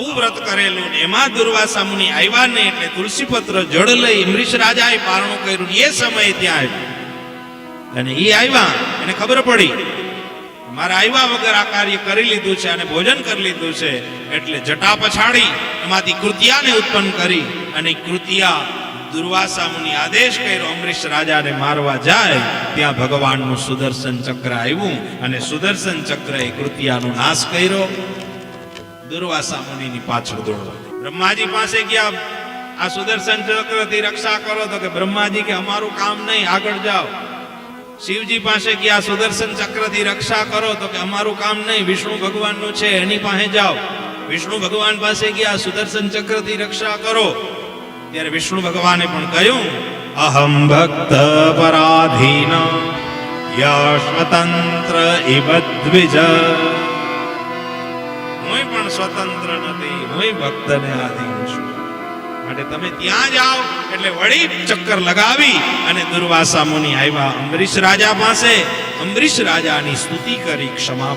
આવું વ્રત કરેલું એમાં દુર્વાસા મુનિ આવ્યા ને એટલે તુલસીપત્ર જળ લઈ અમરીશ રાજાએ પારણું કર્યું એ સમયે ત્યાં આવ્યું. અને એ આવ્યા, એને ખબર પડી મારા આવ્યા વગર આ કાર્ય કરી લીધું છે અને ભોજન કરી લીધું છે એટલે જટા પછાડી એમાંથી કૃતિયાને ઉત્પન્ન કરી અને કૃતિયા દુર્વાસા મુનિ આદેશ કર્યો, અમરીશ રાજાને મારવા જાય, ત્યાં ભગવાનનું સુદર્શન ચક્ર આવ્યું અને સુદર્શન ચક્રએ કૃતિયાનો નાશ કર્યો. દુર્વાસા મુનિની પાછળ દોડવા બ્રહ્માજી પાસે ગયા. આ સુદર્શન ચક્રથી રક્ષા કરો તો કે બ્રહ્માજી કે અમારું કામ નહીં, આગળ જાઓ. શિવજી પાસે ગયા, સુદર્શન ચક્રથી રક્ષા કરો તો કે અમારું કામ નહીં, વિષ્ણુ ભગવાનનું છે, એની પાસે જાઓ. વિષ્ણુ ભગવાન પાસે ગયા, સુદર્શન ચક્રથી રક્ષા કરો. ત્યારે વિષ્ણુ ભગવાને પણ કહ્યું, અહમ ભક્ત પરાધીન, યશ્વતંત્ર ઇવ હું પણ સ્વતંત્ર નથી હું ભક્તને આધીન છું માટે તમે ત્યાં જાઓ, એટલે વળી ચક્કર લગાવી અને દુર્વાસા મુનિ આવ્યા અંબરીશ રાજા પાસે અંબરીશ રાજાની સ્તુતિ કરી, ક્ષમા.